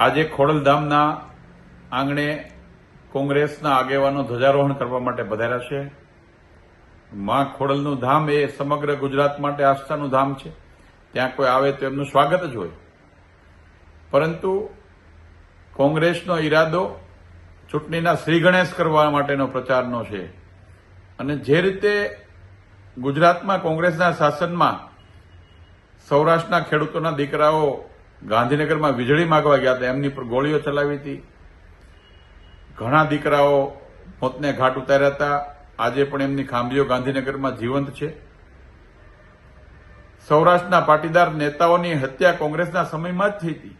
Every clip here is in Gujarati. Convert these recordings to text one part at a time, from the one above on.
આજે ખોડલધામના આંગણે કોંગ્રેસના આગેવાનો ધ્વજારોહણ કરવા માટે પધાર્યા છે. માં ખોડલનું ધામ એ સમગ્ર ગુજરાત માટે આસ્થાનું ધામ છે. ત્યાં કોઈ આવે તો એમનું સ્વાગત જ હોય. પરંતુ કોંગ્રેસનો ઈરાદો ચૂંટણીના શ્રી ગણેશ કરવા માટેનો પ્રચારનો છે. અને જે રીતે ગુજરાતમાં કોંગ્રેસના શાસનમાં સૌરાષ્ટ્રના ખેડૂતોના દીકરાઓ ગાંધીનગરમાં વીજળી માગવા ગયા હતા. એમની પર ગોળીઓ ચલાવી હતી. ઘણા દીકરાઓ મોતને ઘાટ ઉતાર્યા હતા. આજે પણ એમની ખાંભીઓ ગાંધીનગરમાં જીવંત છે. સૌરાષ્ટ્રના પાટીદાર નેતાઓની હત્યા કોંગ્રેસના સમયમાં જ થઈ હતી.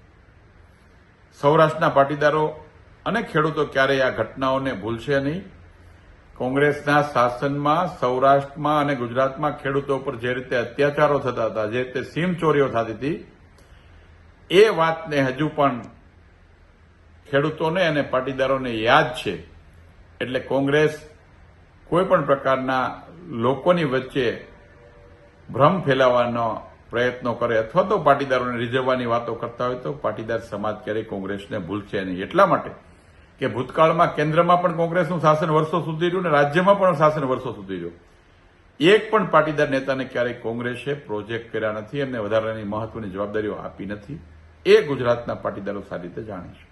સૌરાષ્ટ્રના પાટીદારો અને ખેડૂતો ક્યારેય આ ઘટનાઓને ભૂલશે નહીં. કોંગ્રેસના શાસનમાં, સૌરાષ્ટ્રમાં અને ગુજરાતમાં ખેડૂતો પર જે રીતે અત્યાચારો થતા હતા, જે રીતે સીમ ચોરીઓ થતી હતી એ વાતને હજુ પણ ખેડૂતોને અને પાટીદારોને યાદ છે. એટલે કોંગ્રેસ કોઈપણ પ્રકારના લોકોની વચ્ચે ભ્રમ ફેલાવવાનો પ્રયત્નો કરે અથવા તો પાટીદારોને રીઝવવાની વાતો કરતા હોય તો પાટીદાર સમાજ ક્યારેય કોંગ્રેસને ભૂલશે નહીં. એટલા માટે કે ભૂતકાળમાં કેન્દ્રમાં પણ કોંગ્રેસનું શાસન વર્ષો સુધી રહ્યું અને રાજ્યમાં પણ શાસન વર્ષો સુધી રહ્યું. એક પણ પાટીદાર નેતાને ક્યારેય કોંગ્રેસે પ્રોજેક્ટ કર્યા નથી એમને વધારાની મહત્વની જવાબદારીઓ આપી નથી. એ ગુજરાતના પાટીદારો સારી રીતે જાણે છે.